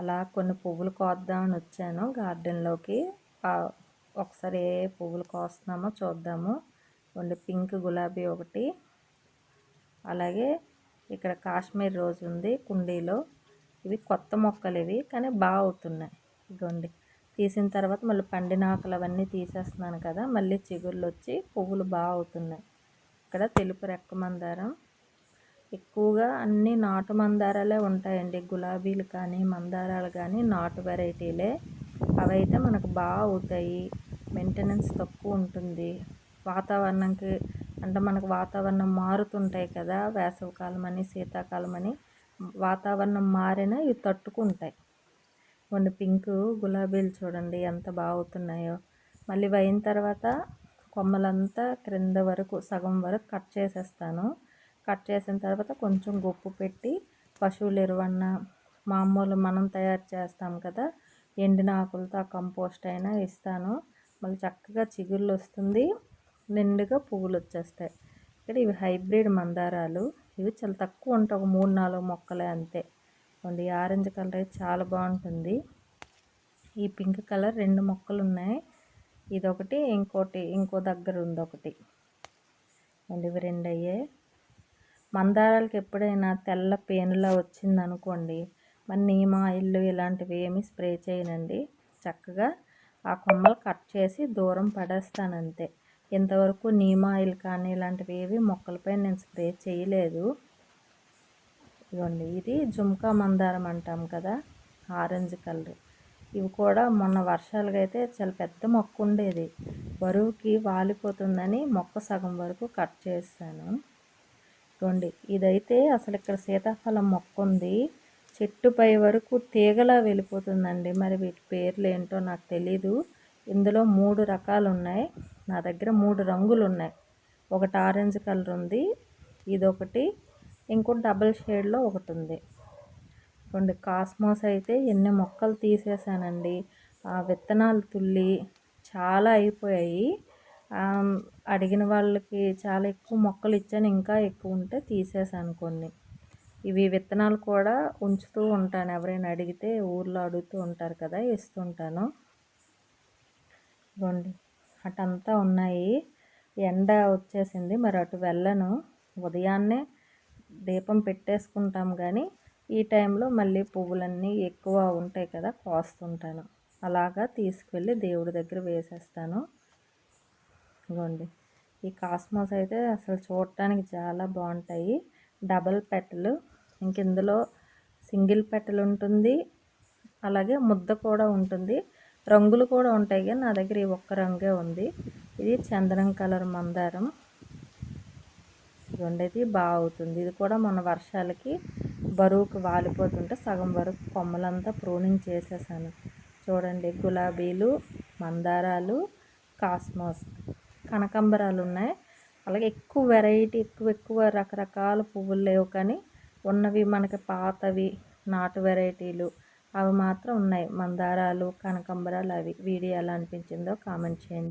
అలా కొన్ని పువ్వులు కోద్దామని వచ్చాను గార్డెన్లోకి. ఒకసారి ఏ పువ్వులు కోస్తున్నామో చూద్దాము. ఉండి పింక్ గులాబీ ఒకటి. అలాగే ఇక్కడ కాశ్మీర్ రోజ్ ఉంది కుండీలో. ఇవి కొత్త మొక్కలు ఇవి కానీ బాగా అవుతున్నాయి. ఇగోండి తీసిన తర్వాత మళ్ళీ పండిన ఆకులు అవన్నీ తీసేస్తున్నాను కదా మళ్ళీ చిగుర్లు వచ్చి పువ్వులు బాగా అవుతున్నాయి. ఇక్కడ తెలుపు రెక్క మందారం ఎక్కువగా అన్ని నాటు మందారాలే ఉంటాయండి. గులాబీలు కానీ మందారాలు కానీ నాటు వెరైటీలే. అవైతే మనకు బాగా అవుతాయి. మెయింటెనెన్స్ తక్కువ ఉంటుంది. వాతావరణంకి అంటే మనకు వాతావరణం మారుతుంటాయి కదా. వేసవికాలం అని శీతాకాలం అని వాతావరణం మారినా ఇవి తట్టుకుంటాయి. కొన్ని పింక్ గులాబీలు చూడండి ఎంత బాగుతున్నాయో మళ్ళీ అయిన తర్వాత కొమ్మలంతా క్రింద వరకు సగం వరకు కట్ చేసేస్తాను. కట్ చేసిన తర్వాత కొంచెం గొప్పు పెట్టి పశువులు ఎరువన్న మామూలు మనం తయారు చేస్తాం కదా ఎండిన ఆకులతో ఆ కంపోస్ట్ అయినా ఇస్తాను. మళ్ళీ చక్కగా చిగుళ్ళు వస్తుంది నిండుగా పువ్వులు వచ్చేస్తాయి. ఇక్కడ ఇవి హైబ్రిడ్ మందారాలు. ఇవి చాలా తక్కువ ఉంటాయి ఒక మూడు నాలుగు మొక్కలే అంతే. అండి ఆరెంజ్ కలర్ అయితే చాలా బాగుంటుంది. ఈ పింక్ కలర్ రెండు మొక్కలు ఉన్నాయి. ఇదొకటి ఇంకోటి ఇంకో దగ్గర ఉంది ఒకటి. అండి ఇవి రెండు అయ్యాయి. మందారాలకు ఎప్పుడైనా తెల్ల పేనులా వచ్చిందనుకోండి మరి నీమ్ ఆయిల్ ఇలాంటివి ఏమి స్ప్రే చేయనండి. చక్కగా ఆ కొమ్మలు కట్ చేసి దూరం పడేస్తాను అంతే ఇంతవరకు నీమ్ ఆయిల్ కానీ ఇలాంటివి ఏవి మొక్కలపై నేను స్ప్రే చేయలేదు. ఇవ్వండి ఇది జుమ్కా మందారం అంటాం కదా ఆరెంజ్ కలర్. ఇవి కూడా మొన్న వర్షాలుగా అయితే చాలా పెద్ద మొక్క ఉండేది. బరువుకి వాలిపోతుందని మొక్క సగం వరకు కట్ చేస్తాను. ఇదిగోండి ఇదైతే అసలు ఇక్కడ సీతాఫలం మొక్క ఉంది. చెట్టుపై వరకు తీగలా వెళ్ళిపోతుందండి. మరి వీటి పేర్లు ఏంటో నాకు తెలీదు. ఇందులో మూడు రకాలు ఉన్నాయి. నా దగ్గర మూడు రంగులు ఉన్నాయి. ఒకటి ఆరెంజ్ కలర్ ఉంది. ఇదొకటి. ఇంకోటి డబల్ షేడ్లో ఒకటి ఉంది. రెండు కాస్మోస్ అయితే ఎన్ని మొక్కలు తీసేసానండి. ఆ విత్తనాలు తుల్లి చాలా అయిపోయాయి. అడిగిన వాళ్ళకి చాలా ఎక్కువ మొక్కలు ఇచ్చాను ఇంకా ఎక్కువ ఉంటే తీసేసాను కొన్ని. ఇవి విత్తనాలు కూడా ఉంచుతూ ఉంటాను. ఎవరైనా అడిగితే ఊర్లో అడుగుతూ ఉంటారు కదా ఇస్తుంటాను. ఇవ్వండి అటంతా ఉన్నాయి. ఎండ వచ్చేసింది మరి అటు వెళ్ళను. ఉదయాన్నే దీపం పెట్టేసుకుంటాం కానీ ఈ టైంలో మళ్ళీ పువ్వులన్నీ ఎక్కువ ఉంటాయి కదా కోస్తుంటాను. అలాగా తీసుకువెళ్ళి దేవుడి దగ్గర వేసేస్తాను. ఇవ్వండి ఈ కాస్మోస్ అయితే అసలు చూడటానికి చాలా బాగుంటాయి. డబల్ పెట్టలు ఇంక ఇందులో సింగిల్ పెట్టలు ఉంటుంది. అలాగే ముద్ద కూడా ఉంటుంది. రంగులు కూడా ఉంటాయి కానీ నా దగ్గర ఈ ఒక్క రంగే ఉంది. ఇది చందనం కలర్ మందారం. ఉండేది బాగుతుంది ఇది కూడా మన వర్షాలకి బరువుకు వాలిపోతుంటే సగం వరకు కొమ్మలంతా ప్రూనింగ్ చేసేసాను. చూడండి గులాబీలు మందారాలు కాస్మోస్. కనకాంబరాలు ఉన్నాయి అలాగే ఎక్కువ వెరైటీ ఎక్కువ ఎక్కువ రకరకాల పువ్వులు లేవు కానీ ఉన్నవి మనకి పాతవి నాటు వెరైటీలు. అవి మాత్రం ఉన్నాయి. మందారాలు కనకాంబరాలు అవి. వీడియో ఎలా అనిపించిందో కామెంట్ చేయండి.